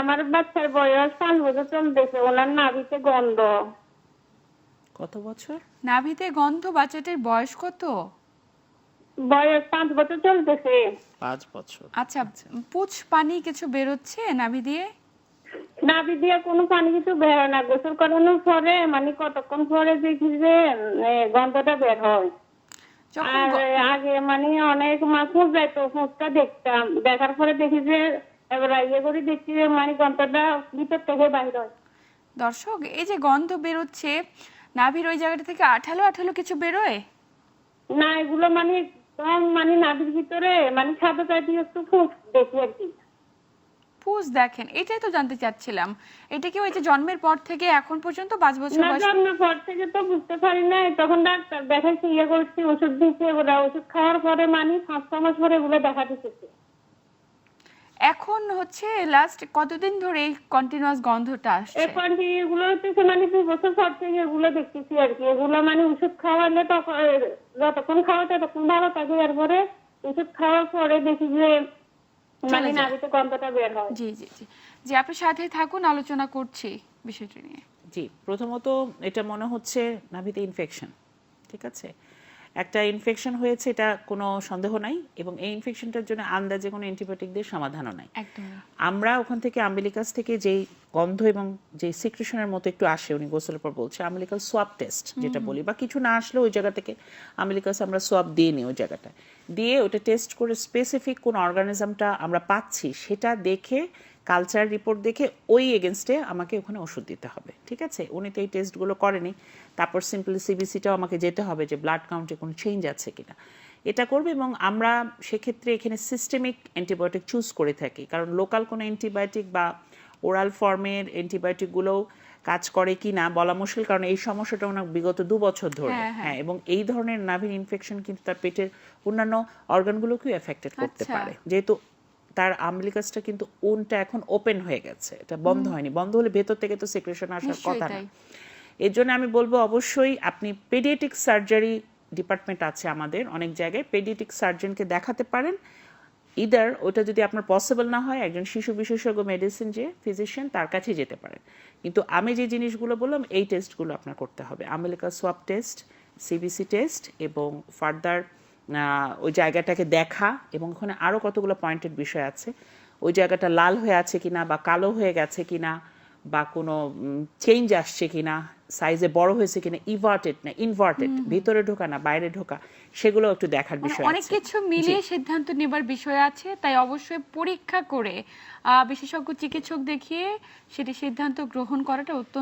আমার বাচ্চার বয়স পাঁচ বছর চলতেছে ওনার নাভিতে গন্ধ। কত বছর? নাভিতে গন্ধ বাচ্চাটির বয়স কত? বয়স পাঁচ বছর চলতেছে। পাঁচ বছর। আচ্ছা পুছ পানি কিছু বেরোচ্ছে নাভি দিয়ে? নাভি দিয়ে কোনো পানি কিছু বের হয় না গোসল করানোর পরে মানে কতক্ষণ পরে দেখি যে গন্ধটা বের হয়। আর আগে মানে অনেক মাছ মুখ যাইতো মুখটা দেখতাম। দেখার পরে দেখি যে এবার ইয়ে করে দেখছি যে মানে গন্ধটা ভিতর থেকে বাইর হয়। দর্শক এই যে গন্ধ বেরোচ্ছে নাভির ওই জায়গাটা থেকে আঠালো আঠালো কিছু বেরোয়? না এগুলো মানে মানে নাভির ভিতরে মানে সাদা একটু ফুস দেখি আর কি। পুষ দেখেন এটাই তো জানতে চাচ্ছিলাম। এটা কি ওই যে জন্মের পর থেকে এখন পর্যন্ত পাঁচ বছর না বয়স? জন্মের পর থেকে তো বুঝতে পারি না তখন ডাক্তার দেখাইছি ইয়ে করছি ওষুধ দিচ্ছে ওরা ওষুধ খাওয়ার পরে মানে পাঁচ ছ মাস পরে এগুলো দেখা দিচ্ছে এখন হচ্ছে লাস্ট কতদিন ধরে এই কন্টিনিউয়াস গন্ধটা আসছে? এখন কি এগুলো হচ্ছে মানে দুই বছর পর থেকে এগুলো দেখতেছি আর কি। এগুলো মানে ওষুধ খাওয়ালে তখন যতক্ষণ খাওয়া ততক্ষণ ভালো থাকে। এরপরে ওষুধ খাওয়ার পরে দেখি যে মানে। নাভিতে গন্ধটা বের হয়। জি জি জি। জি আপনার সাথে থাকুন আলোচনা করছি বিষয়টি নিয়ে। জি প্রথমত এটা মনে হচ্ছে নাভিতে ইনফেকশন ঠিক আছে? একটা ইনফেকশন হয়েছে এটা কোনো সন্দেহ নাই এবং এই ইনফেকশনটার জন্য আন্দাজে কোনো অ্যান্টিবায়োটিক দিয়ে সমাধানও নাই। আমরা ওখান থেকে আম্বিলিকাস থেকে যেই গন্ধ এবং যে সিক্রেশনের মতো একটু আসে উনি গোসলের পর বলছে আম্বিলিকাল সোয়াব টেস্ট যেটা বলি বা কিছু না আসলে ওই জায়গা থেকে আম্বিলিকাস আমরা সোয়াব দিয়ে নিই ওই জায়গাটায়। দিয়ে ওটা টেস্ট করে স্পেসিফিক কোন অর্গানিজমটা আমরা পাচ্ছি সেটা দেখে কালচার রিপোর্ট দেখে ওই এগেনস্টে আমাকে ওখানে ওষুধ দিতে হবে ঠিক আছে? উনি তো এই টেস্টগুলো করেনি। তারপর সিম্পলি সিবিসিটাও আমাকে যেতে হবে যে ব্লাড কাউন্টে কোনো চেঞ্জ আছে কিনা। এটা করবে এবং আমরা সেক্ষেত্রে এখানে সিস্টেমিক অ্যান্টিবায়োটিক চুজ করে থাকি। কারণ লোকাল কোনো অ্যান্টিবায়োটিক বা ওরাল ফর্মের অ্যান্টিবায়োটিকগুলোও কাজ করে কি না বলা মুশকিল কারণ এই সমস্যাটা ওনার বিগত দু বছর ধরে। হ্যাঁ, হ্যাঁ। হ্যাঁ এবং এই ধরনের নাভির ইনফেকশন কিন্তু তার পেটের অন্যান্য অর্গানগুলোকেও এফেক্টেড করতে আচ্ছা। পারে। যেহেতু তার আমলিকাসটা কিন্তু উনটা এখন ওপেন হয়ে গেছে। এটা বন্ধ হয়নি। বন্ধ হলে ভেতর থেকে তো সিক্রেশন আসার কথা না। এর জন্য আমি বলব অবশ্যই আপনি পেডিয়াটিক সার্জারি ডিপার্টমেন্ট আছে আমাদের অনেক জায়গায় পেডিয়াটিক সার্জনকে দেখাতে পারেন। ইদার ওটা যদি আপনার পসিবল না হয় একজন শিশু বিশেষজ্ঞ মেডিসিন যে ফিজিশিয়ান তার কাছে যেতে পারেন। কিন্তু আমি যে জিনিসগুলো বললাম এই টেস্টগুলো আপনার করতে হবে। America swab test CBC test এবং ফার্দার ওই জায়গাটাকে দেখা এবং ওখানে আরও কতগুলো পয়েন্টেড বিষয় আছে। ওই জায়গাটা লাল হয়ে আছে কিনা বা কালো হয়ে গেছে কিনা বা কোনো চেঞ্জ আসছে কিনা সাইজে বড় হয়েছে কিনা ইভার্টেড না ইনভার্টেড ভিতরে ঢোকা না বাইরে ঢোকা সেগুলো একটু দেখার মানে বিষয় অনেক কিছু মিলিয়ে সিদ্ধান্ত নেবার বিষয় আছে তাই অবশ্যই পরীক্ষা করে আহ, বিশেষজ্ঞ চিকিৎসক দেখিয়ে সেটি সিদ্ধান্ত গ্রহণ করাটা অত্যন্ত